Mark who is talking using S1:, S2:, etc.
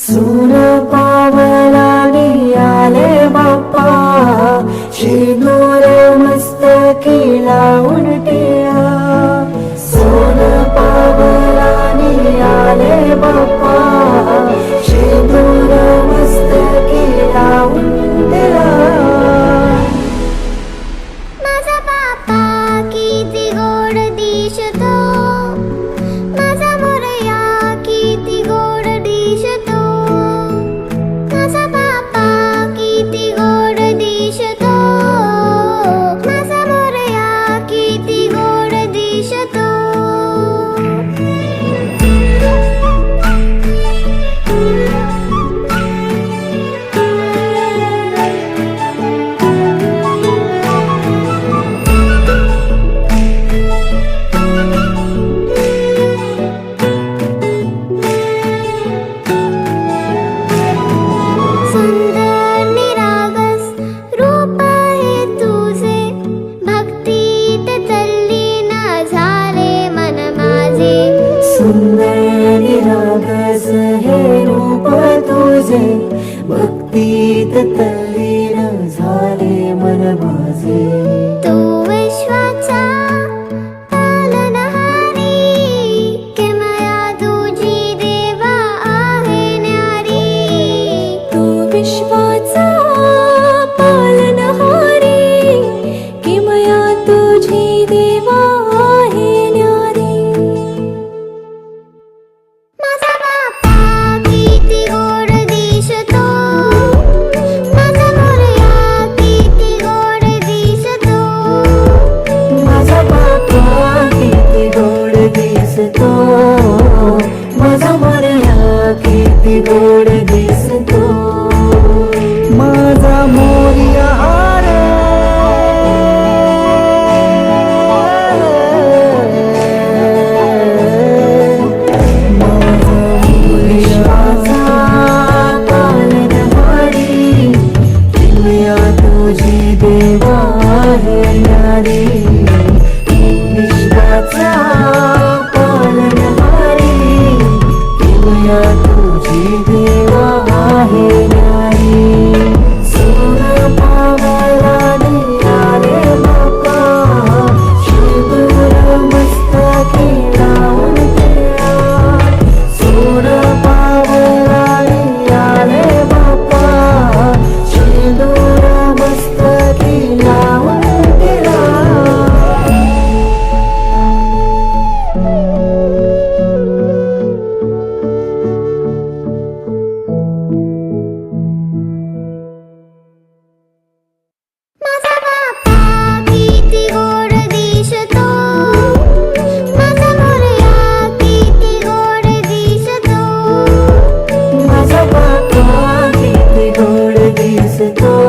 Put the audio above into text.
S1: सुन पावलाने आले बाप्पा शेदूर मस्त केला उलटी भक्ति तलेण सारे मनभासे you. Mexico.